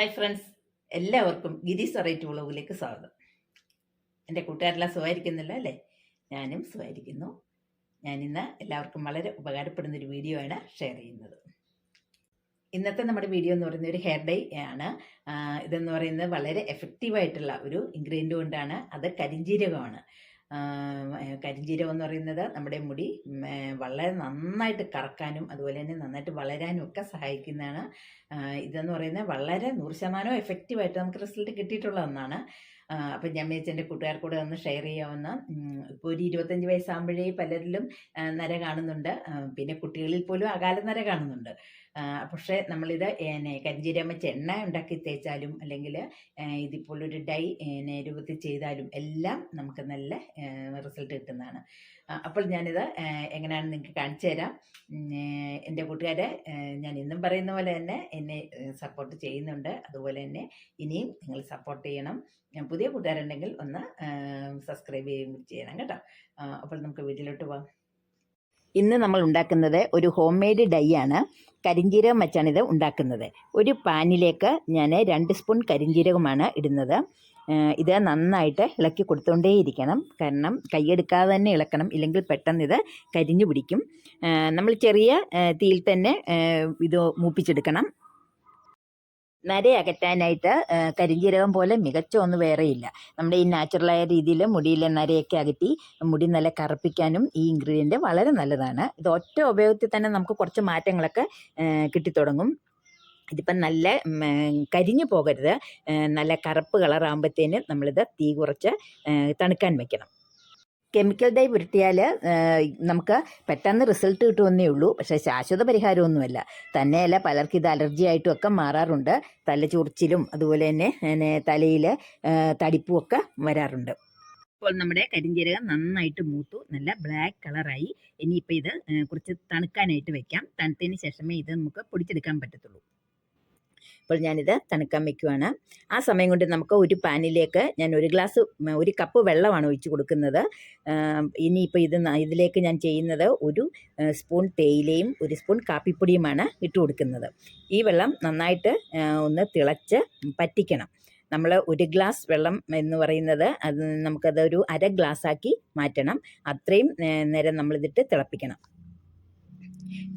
Hi friends എല്ലാവർക്കും ഗിരീസ് variety വ്ളോഗിലേക്ക് സ്വാഗതം. എന്റെ കൂട്ടുകാരെല്ലാം സുഖമായിരിക്കുന്നില്ല അല്ലേ? ഞാനും സുഖമായിരിക്കുന്നു. ഞാനിന്ന് എല്ലാവർക്കും വളരെ ഉപകാരപ്പെടുന്ന ഒരു വീഡിയോ ആണ് ഷെയർ ചെയ്യുന്നത്. ഇന്നത്തെ നമ്മുടെ വീഡിയോ എന്ന് പറയുന്ന ഒരു ഹെയർ ഡൈ ആണ്. ഇതെന്ന് പറയുന്നത് വളരെ എഫക്റ്റീവായിട്ടുള്ള ഒരു ഇൻഗ്രീഡിയന്റ് കൊണ്ടാണ്. അത് കരിഞ്ജീരകമാണ് ആ, കരിഞ്ജീരകം എന്ന് പറയുന്നത് നമ്മുടെ മുടി വളരെ നന്നായിട്ട് കറക്കാനും അതുപോലെ തന്നെ നന്നായിട്ട് വളരാനും ഒക്കെ സഹായിക്കുന്നതാണ്. ഇതെന്ന് പറയുന്നത് വളരെ നൂറ് ശതമാനം എഫക്റ്റീവായിട്ട് നമുക്ക് റിസൾട്ട് കിട്ടിയിട്ടുള്ള ഒന്നാണ്. അപ്പം ഞാൻ വിചാരിച്ചു എന്റെ കൂട്ടുകാർക്കൂടെ ഒന്ന് ഷെയർ ചെയ്യാവുന്ന ഇപ്പോൾ ഒരു ഇരുപത്തഞ്ച് വയസ്സാകുമ്പോഴേ പലരിലും നര കാണുന്നുണ്ട്. പിന്നെ കുട്ടികളിൽ പോലും അകാല നര കാണുന്നുണ്ട്. പക്ഷേ നമ്മളിത് ഏനെ കരിഞ്ചീരം വെച്ച് എണ്ണ ഉണ്ടാക്കി തേച്ചാലും അല്ലെങ്കിൽ ഇതിപ്പോലൊരു ഡൈ രൂപത്തിൽ ചെയ്താലും എല്ലാം നമുക്ക് നല്ല റിസൾട്ട് കിട്ടുന്നതാണ്. അപ്പോൾ ഞാനിത് എങ്ങനെയാണ് നിങ്ങൾക്ക് കാണിച്ചു തരാം. എന്റെ കൂട്ടുകാരെ ഞാൻ ഇന്നും പറയുന്ന പോലെ തന്നെ എന്നെ സപ്പോർട്ട് ചെയ്യുന്നുണ്ട്. അതുപോലെ തന്നെ ഇനിയും നിങ്ങൾ സപ്പോർട്ട് ചെയ്യണം. പുതിയ കൂട്ടുകാരുണ്ടെങ്കിൽ ഒന്ന് സബ്സ്ക്രൈബ് ചെയ്യുകയും ചെയ്യണം കേട്ടോ. അപ്പോൾ നമുക്ക് വീട്ടിലോട്ട് പോവാം. ഇന്ന് നമ്മൾ ഉണ്ടാക്കുന്നത് ഒരു ഹോം മെയ്ഡ് ഡൈ ആണ്. കരിഞ്ജീരകം വെച്ചാണ് ഇത് ഉണ്ടാക്കുന്നത്. ഒരു പാനിലേക്ക് ഞാൻ രണ്ട് സ്പൂൺ കരിഞ്ജീരകമാണ് ഇടുന്നത്. ഇത് നന്നായിട്ട് ഇളക്കി കൊടുത്തുകൊണ്ടേയിരിക്കണം കാരണം കൈയെടുക്കാതെ തന്നെ ഇളക്കണം. ഇല്ലെങ്കിൽ പെട്ടെന്ന് ഇത് കരിഞ്ഞു പിടിക്കും. നമ്മൾ ചെറിയ തീയിൽ തന്നെ ഇത് മൂപ്പിച്ചെടുക്കണം. നര അകറ്റാനായിട്ട് കരിഞ്ജീരകം പോലെ മികച്ച ഒന്ന് വേറെയില്ല നമ്മുടെ ഈ നാച്ചുറലായ രീതിയിൽ മുടിയിലെ നരയൊക്കെ അകറ്റി മുടി നല്ല കറുപ്പിക്കാനും ഈ ഇൻഗ്രീഡിയന്റ് വളരെ നല്ലതാണ്. ഇത് ഒറ്റ ഉപയോഗത്തിൽ തന്നെ നമുക്ക് കുറച്ച് മാറ്റങ്ങളൊക്കെ കിട്ടിത്തുടങ്ങും. ഇതിപ്പം നല്ല കരിഞ്ഞു പോകരുത്. നല്ല കറുപ്പ് കളറാകുമ്പോഴത്തേന് നമ്മളിത് തീ കുറച്ച് തണുക്കാൻ വെക്കണം. കെമിക്കൽ ഡൈ പുരട്ടിയാൽ നമുക്ക് പെട്ടെന്ന് റിസൾട്ട് കിട്ടുമെന്നേ ഉള്ളൂ. പക്ഷേ ശാശ്വത പരിഹാരമൊന്നുമല്ല. തന്നെയല്ല പലർക്ക് ഇത് അലർജി ആയിട്ടും ഒക്കെ മാറാറുണ്ട്. തല ചൊറിച്ചിലും അതുപോലെ തന്നെ തലയിൽ തടിപ്പും ഒക്കെ വരാറുണ്ട്. ഇപ്പോൾ നമ്മുടെ കരിഞ്ചീരകം നന്നായിട്ട് മൂത്തു. നല്ല ബ്ലാക്ക് കളറായി ഇനിയിപ്പോൾ ഇത് കുറച്ച് തണുക്കാനായിട്ട് വെക്കാം. തണുത്തതിന് ശേഷമേ ഇത് നമുക്ക് പൊടിച്ചെടുക്കാൻ പറ്റത്തുള്ളൂ. അപ്പോൾ ഞാനിത് തണുക്കാൻ വെക്കുവാണ്. ആ സമയം കൊണ്ട് നമുക്ക് ഒരു പാനിലേക്ക് ഞാൻ ഒരു ഗ്ലാസ് ഒരു കപ്പ് വെള്ളമാണ് ഒഴിച്ച് കൊടുക്കുന്നത്. ഇനിയിപ്പോൾ ഇത് ഇതിലേക്ക് ഞാൻ ചെയ്യുന്നത് ഒരു സ്പൂൺ തേയിലയും ഒരു സ്പൂൺ കാപ്പിപ്പൊടിയുമാണ് ഇട്ട് കൊടുക്കുന്നത്. ഈ വെള്ളം നന്നായിട്ട് ഒന്ന് തിളച്ച് പറ്റിക്കണം. നമ്മൾ ഒരു ഗ്ലാസ് വെള്ളം എന്ന് പറയുന്നത് അത് നമുക്കതൊരു അര ഗ്ലാസ്സാക്കി മാറ്റണം. അത്രയും നേരം നമ്മളിതിട്ട് തിളപ്പിക്കണം.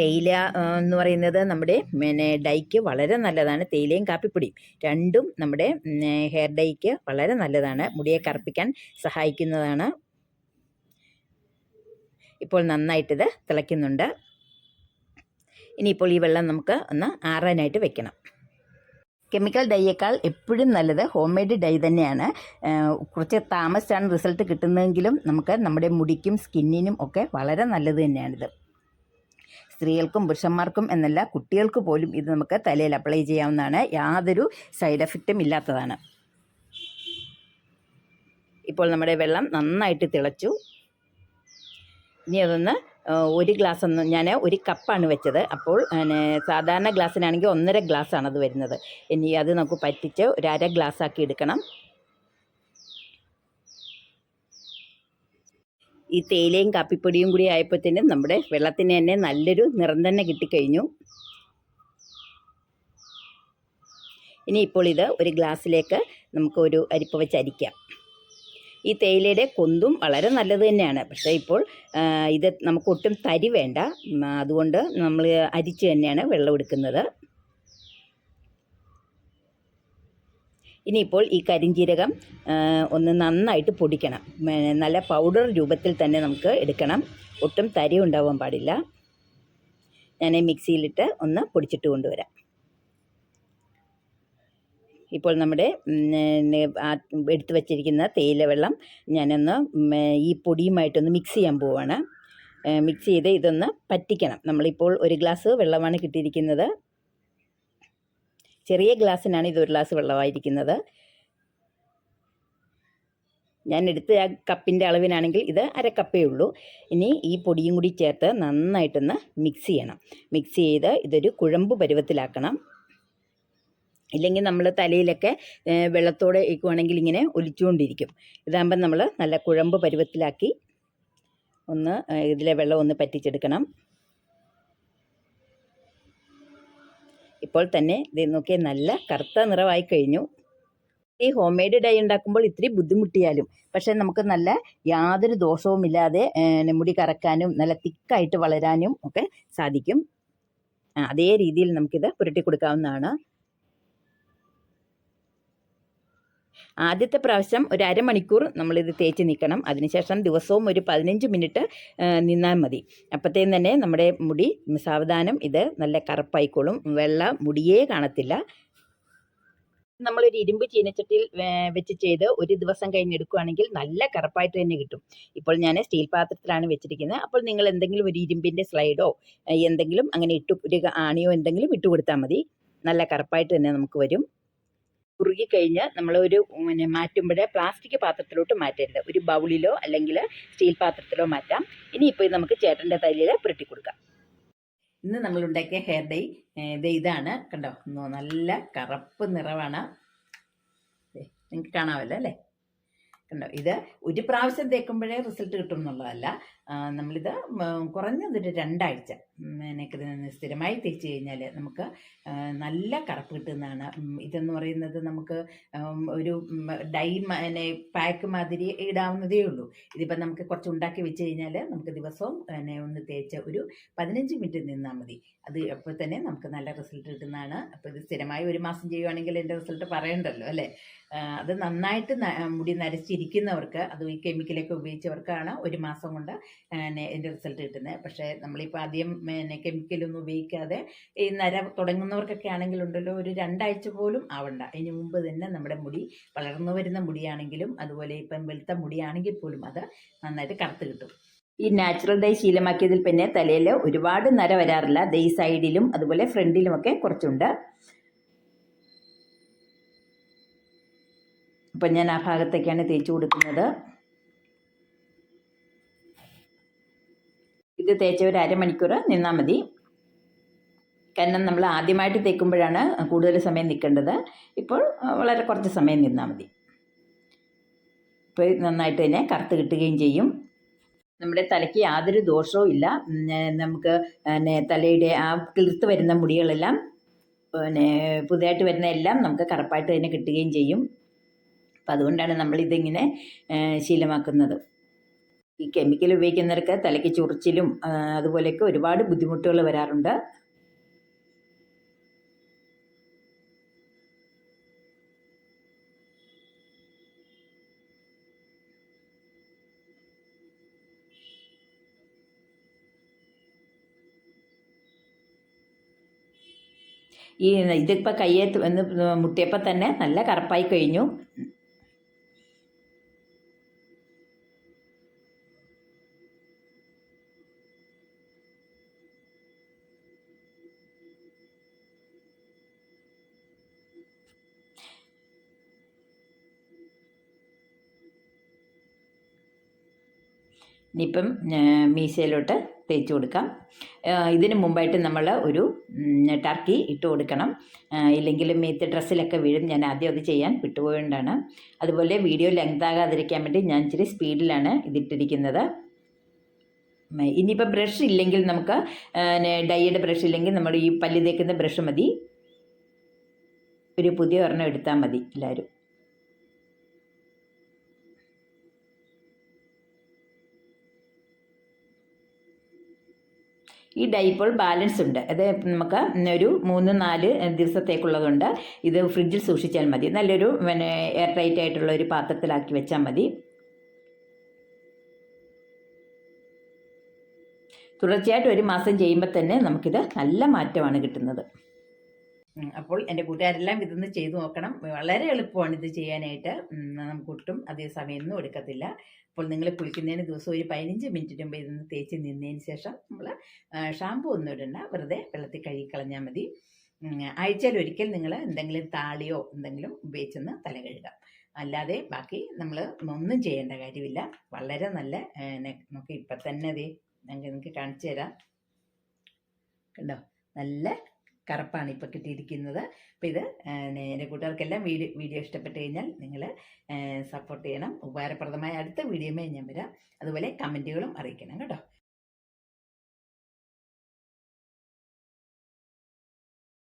തേയില എന്ന് പറയുന്നത് നമ്മുടെ പിന്നെ ഡൈക്ക് വളരെ നല്ലതാണ്. തേയിലയും കാപ്പിപ്പൊടിയും രണ്ടും നമ്മുടെ ഹെയർ ഡൈക്ക് വളരെ നല്ലതാണ്. മുടിയെ കറുപ്പിക്കാൻ സഹായിക്കുന്നതാണ്. ഇപ്പോൾ നന്നായിട്ടിത് തിളയ്ക്കുന്നുണ്ട്. ഇനിയിപ്പോൾ ഈ വെള്ളം നമുക്ക് ഒന്ന് ആറാനായിട്ട് വെക്കണം. കെമിക്കൽ ഡൈയേക്കാൾ എപ്പോഴും നല്ലത് ഹോം മെയ്ഡ് ഡൈ തന്നെയാണ്. കുറച്ച് താമസിച്ചാണ് റിസൾട്ട് കിട്ടുന്നതെങ്കിലും നമുക്ക് നമ്മുടെ മുടിക്കും സ്കിന്നിനും ഒക്കെ വളരെ നല്ലത് തന്നെയാണിത്. സ്ത്രീകൾക്കും പുരുഷന്മാർക്കും എന്നല്ല കുട്ടികൾക്ക് പോലും ഇത് നമുക്ക് തലയിൽ അപ്ലൈ ചെയ്യാവുന്നതാണ്. യാതൊരു സൈഡ് എഫക്റ്റും ഇല്ലാത്തതാണ്. ഇപ്പോൾ നമ്മുടെ വെള്ളം നന്നായിട്ട് തിളച്ചു. ഇനി അതൊന്ന് ഒരു ഗ്ലാസ് ഒന്ന് ഞാൻ ഒരു കപ്പാണ് വെച്ചത്. അപ്പോൾ സാധാരണ ഗ്ലാസ്സിനാണെങ്കിൽ ഒന്നര ഗ്ലാസ്സാണ് അത് വരുന്നത്. ഇനി അത് നമുക്ക് പറ്റിച്ച് ഒരു അര ഗ്ലാസ് ആക്കി എടുക്കണം. ഈ തേയിലയും കാപ്പിപ്പൊടിയും കൂടി ആയപ്പോഴത്തേനും നമ്മുടെ വെള്ളത്തിന് തന്നെ നല്ലൊരു നിറം തന്നെ കിട്ടിക്കഴിഞ്ഞു. ഇനി ഇപ്പോൾ ഇത് ഒരു ഗ്ലാസ്സിലേക്ക് നമുക്ക് ഒരു അരിപ്പ വെച്ച് അരിക്കാം. ഈ തേയിലയുടെ കൊന്തും വളരെ നല്ലത് തന്നെയാണ്. പക്ഷേ ഇപ്പോൾ ഇത് നമുക്ക് ഒട്ടും തരി വേണ്ട. അതുകൊണ്ട് നമ്മൾ അരിച്ച് തന്നെയാണ് വെള്ളം എടുക്കുന്നത്. ഇനിയിപ്പോൾ ഈ കരിഞ്ജീരകം ഒന്ന് നന്നായിട്ട് പൊടിക്കണം. നല്ല പൗഡർ രൂപത്തിൽ തന്നെ നമുക്ക് എടുക്കണം. ഒട്ടും തരി ഉണ്ടാവാൻ പാടില്ല. ഞാൻ മിക്സിയിലിട്ട് ഒന്ന് പൊടിച്ചിട്ട് കൊണ്ടുവരാം. ഇപ്പോൾ നമ്മുടെ എടുത്തു വച്ചിരിക്കുന്ന തേയില വെള്ളം ഞാനൊന്ന് ഈ പൊടിയുമായിട്ടൊന്ന് മിക്സ് ചെയ്യാൻ പോവാണ്. മിക്സ് ചെയ്ത് ഇതൊന്ന് പറ്റിക്കണം. നമ്മളിപ്പോൾ ഒരു ഗ്ലാസ് വെള്ളമാണ് കിട്ടിയിരിക്കുന്നത്. ചെറിയ ഗ്ലാസ്സിനാണ് ഇത് ഒരു ഗ്ലാസ് വെള്ളമായിരിക്കുന്നത്. ഞാൻ എടുത്ത ആ കപ്പിന്റെ അളവിനാണെങ്കിൽ ഇത് അര കപ്പേ ഉള്ളൂ. ഇനി ഈ പൊടിയും കൂടി ചേർത്ത് നന്നായിട്ടൊന്ന് മിക്സ് ചെയ്യണം. മിക്സ് ചെയ്ത് ഇതൊരു കുഴമ്പ് പരുവത്തിലാക്കണം. ഇല്ലെങ്കിൽ നമ്മൾ തലയിലൊക്കെ വെള്ളത്തോടെ ഇരിക്കുവാണെങ്കിൽ ഇങ്ങനെ ഒലിച്ചുകൊണ്ടിരിക്കും. ഇതാകുമ്പം നമ്മൾ നല്ല കുഴമ്പ് പരുവത്തിലാക്കി ഒന്ന് ഇതിലെ വെള്ളം ഒന്ന് പറ്റിച്ചെടുക്കണം. ഇപ്പോൾ തന്നെ ഇത് നോക്കിയ നല്ല കറുത്ത നിറമായി കഴിഞ്ഞു. ഈ ഹോം മെയ്ഡ് ഡൈ ഉണ്ടാക്കുമ്പോൾ ഇത്തിരി ബുദ്ധിമുട്ടിയാലും പക്ഷേ നമുക്ക് നല്ല യാതൊരു ദോഷവുമില്ലാതെ മുടി കറക്കാനും നല്ല തിക്കായിട്ട് വളരാനും ഒക്കെ സാധിക്കും. അതേ രീതിയിൽ നമുക്കിത് പുരട്ടി കൊടുക്കാവുന്നതാണ് ആദ്യത്തെ പ്രാവശ്യം ഒരു അരമണിക്കൂർ നമ്മളിത് തേച്ച് നിൽക്കണം അതിനുശേഷം ദിവസവും ഒരു പതിനഞ്ച് മിനിറ്റ് നിന്നാൽ മതി. അപ്പോഴത്തേന് തന്നെ നമ്മുടെ മുടി സാവധാനം ഇത് നല്ല കറുപ്പായിക്കോളും. വെള്ള മുടിയേ കാണത്തില്ല. നമ്മളൊരു ഇരുമ്പ് ചീനച്ചട്ടിയിൽ വെച്ച് ചെയ്ത് ഒരു ദിവസം കഴിഞ്ഞ് എടുക്കുകയാണെങ്കിൽ നല്ല കറുപ്പായിട്ട് തന്നെ കിട്ടും. ഇപ്പോൾ ഞാൻ സ്റ്റീൽ പാത്രത്തിലാണ് വെച്ചിരിക്കുന്നത്. അപ്പോൾ നിങ്ങൾ എന്തെങ്കിലും ഒരു ഇരുമ്പിന്റെ സ്ലൈഡോ എന്തെങ്കിലും അങ്ങനെ ഇട്ട് ഒരു ആണിയോ എന്തെങ്കിലും ഇട്ട് കൊടുത്താൽ മതി. നല്ല കറുപ്പായിട്ട് തന്നെ നമുക്ക് വരും. കുറുകി കഴിഞ്ഞ് ഒരു പിന്നെ മാറ്റുമ്പോഴേ പ്ലാസ്റ്റിക് പാത്രത്തിലോട്ട് മാറ്റരുത്. ഒരു ബൗളിലോ അല്ലെങ്കിൽ സ്റ്റീൽ പാത്രത്തിലോ മാറ്റാം. ഇനിയിപ്പോൾ ഇത് നമുക്ക് ചേട്ടന്റെ തലയിൽ പുരട്ടി കൊടുക്കാം. ഇന്ന് നമ്മൾ ഉണ്ടാക്കിയ ഹെയർ ഡൈ ഇത് ഇതാണ്. കണ്ടോ? നല്ല കറുപ്പ് നിറവാണ്. നിങ്ങൾക്ക് കാണാമല്ലോ അല്ലേ? കണ്ടോ? ഇത് ഒരു പ്രാവശ്യം തേക്കുമ്പോഴേ റിസൾട്ട് കിട്ടും എന്നുള്ളതല്ല. നമ്മളിത് കുറഞ്ഞതൊരു രണ്ടാഴ്ച. പിന്നെ ഇത് സ്ഥിരമായി തേച്ച് കഴിഞ്ഞാൽ നമുക്ക് നല്ല കറുപ്പ് കിട്ടുന്നതാണ്. ഇതെന്ന് പറയുന്നത് നമുക്ക് ഒരു ഡൈ പിന്നെ പാക്ക് മാതിരി ഇടാവുന്നതേ ഉള്ളൂ. ഇതിപ്പോൾ നമുക്ക് കുറച്ച് ഉണ്ടാക്കി വെച്ച് കഴിഞ്ഞാൽ നമുക്ക് ദിവസവും പിന്നെ ഒന്ന് തേച്ച് ഒരു പതിനഞ്ച് മിനിറ്റ് നിന്നാൽ മതി. അത് അപ്പോൾ തന്നെ നമുക്ക് നല്ല റിസൾട്ട് കിട്ടുന്നതാണ്. അപ്പോൾ ഇത് സ്ഥിരമായി ഒരു മാസം ചെയ്യുവാണെങ്കിൽ എന്റെ റിസൾട്ട് പറയണ്ടല്ലോ അല്ലേ? അത് നന്നായിട്ട് മുടി നരച്ചിരിക്കുന്നവർക്ക് അത് ഈ കെമിക്കലൊക്കെ ഉപയോഗിച്ചവർക്കാണ് ഒരു മാസം കൊണ്ട് എന്റെ റിസൾട്ട് കിട്ടുന്നത്. പക്ഷേ നമ്മളിപ്പോൾ ആദ്യം പിന്നെ കെമിക്കലൊന്നും ഉപയോഗിക്കാതെ ഈ നര തുടങ്ങുന്നവർക്കൊക്കെ ആണെങ്കിൽ ഉണ്ടല്ലോ ഒരു രണ്ടാഴ്ച പോലും ആവണ്ട. അതിന് മുമ്പ് തന്നെ നമ്മുടെ മുടി വളർന്നു വരുന്ന മുടിയാണെങ്കിലും അതുപോലെ ഇപ്പം വെളുത്ത മുടിയാണെങ്കിൽ പോലും അത് നന്നായിട്ട് കറുത്ത് കിട്ടും. ഈ നാച്ചുറൽ ഡൈ ശീലമാക്കിയതിൽ പിന്നെ തലയിൽ ഒരുപാട് നര വരാറില്ല. ദൈ സൈഡിലും അതുപോലെ ഫ്രണ്ടിലും ഒക്കെ കുറച്ചുണ്ട്. അപ്പം ഞാൻ ആ ഭാഗത്തേക്കാണ് തേച്ച് കൊടുക്കുന്നത്. ഇത് തേച്ച ഒരു അരമണിക്കൂർ നിന്നാൽ മതി. കാരണം നമ്മൾ ആദ്യമായിട്ട് തേക്കുമ്പോഴാണ് കൂടുതൽ സമയം നിൽക്കേണ്ടത്. ഇപ്പോൾ വളരെ കുറച്ച് സമയം നിന്നാൽ മതി. ഇപ്പോൾ നന്നായിട്ട് തന്നെ കറുത്ത് കിട്ടുകയും ചെയ്യും. നമ്മുടെ തലയ്ക്ക് യാതൊരു ദോഷവും ഇല്ല. നമുക്ക് പിന്നെ തലയുടെ ആ കിളിർത്ത് വരുന്ന മുടികളെല്ലാം പിന്നെ പുതിയതായിട്ട് വരുന്ന എല്ലാം നമുക്ക് കറുപ്പായിട്ട് തന്നെ കിട്ടുകയും ചെയ്യും. അപ്പം അതുകൊണ്ടാണ് നമ്മളിതിങ്ങനെ ശീലമാക്കുന്നത്. ഈ കെമിക്കൽ ഉപയോഗിക്കുന്നവർക്ക് തലയ്ക്ക് ചൊറിച്ചിലും അതുപോലെയൊക്കെ ഒരുപാട് ബുദ്ധിമുട്ടുകൾ വരാറുണ്ട്. ഈ ഇതിപ്പോൾ കയ്യെ മുട്ടിയപ്പോൾ തന്നെ നല്ല കറുപ്പായി കഴിഞ്ഞു. ഇനിയിപ്പം മീശയിലോട്ട് തേച്ച് കൊടുക്കാം. ഇതിന് മുമ്പായിട്ട് നമ്മൾ ഒരു ടർക്കി ഇട്ട് കൊടുക്കണം. ഇല്ലെങ്കിൽ മീത്ത് ഡ്രസ്സിലൊക്കെ വീഴും. ഞാൻ ആദ്യം അത് ചെയ്യാൻ വിട്ടുപോയതുകൊണ്ടാണ്. അതുപോലെ വീഡിയോ ലെങ്ത് ആകാതിരിക്കാൻ വേണ്ടി ഞാൻ ഇച്ചിരി സ്പീഡിലാണ് ഇതിട്ടിരിക്കുന്നത്. ഇനിയിപ്പോൾ ബ്രഷ് ഇല്ലെങ്കിൽ നമുക്ക് ഡൈയുടെ ബ്രഷ് ഇല്ലെങ്കിൽ നമ്മൾ ഈ പല്ല് തേക്കുന്ന ബ്രഷ് മതി. ഒരു പുതിയ ഒരെണ്ണം എടുത്താൽ മതി എല്ലാവരും. ഈ ഡൈപ്പോൾ ബാലൻസ് ഉണ്ട്. അത് നമുക്ക് ഒരു മൂന്ന് നാല് ദിവസത്തേക്കുള്ളതുണ്ട്. ഇത് ഫ്രിഡ്ജിൽ സൂക്ഷിച്ചാൽ മതി. നല്ലൊരു പിന്നെ എയർ ടൈറ്റ് ആയിട്ടുള്ള ഒരു പാത്രത്തിലാക്കി വെച്ചാൽ മതി. തുടർച്ചയായിട്ട് ഒരു മാസം ചെയ്യുമ്പോൾ തന്നെ നമുക്കിത് നല്ല മാറ്റമാണ് കിട്ടുന്നത്. അപ്പോൾ എന്റെ കൂട്ടുകാരെല്ലാം ഇതൊന്ന് ചെയ്തു നോക്കണം. വളരെ എളുപ്പമാണ് ഇത് ചെയ്യാനായിട്ട്. നമുക്ക് ഒട്ടും അതേ സമയമൊന്നും എടുക്കത്തില്ല. അപ്പോൾ നിങ്ങൾ കുളിക്കുന്നതിന് ദിവസം ഒരു പതിനഞ്ച് മിനിറ്റ് മുമ്പ് ഇതൊന്ന് തേച്ച് നിന്നതിന് ശേഷം നമ്മൾ ഷാമ്പു ഒന്നും ഇടണ്ട. വെറുതെ വെള്ളത്തിൽ കഴുകി കളഞ്ഞാൽ മതി ആഴ്ചയിൽ ഒരിക്കൽ നിങ്ങൾ എന്തെങ്കിലും താളിയോ എന്തെങ്കിലും ഉപയോഗിച്ചൊന്ന് തല കഴുകാം. അല്ലാതെ ബാക്കി നമ്മൾ ഒന്നും ചെയ്യേണ്ട കാര്യമില്ല. വളരെ നല്ല നമുക്ക് ഇപ്പം തന്നെ അതേ നിങ്ങൾക്ക് കാണിച്ചു തരാം. കണ്ടോ? നല്ല കറുപ്പാണ് ഇപ്പോൾ കിട്ടിയിരിക്കുന്നത്. അപ്പോൾ ഇത് എന്റെ കൂട്ടുകാർക്കെല്ലാം വീഡിയോ വീഡിയോ ഇഷ്ടപ്പെട്ട് കഴിഞ്ഞാൽ നിങ്ങൾ സപ്പോർട്ട് ചെയ്യണം. ഉപകാരപ്രദമായ അടുത്ത വീഡിയോമേ ഞാൻ വരാം. അതുപോലെ കമന്റുകളും അറിയിക്കണം കേട്ടോ.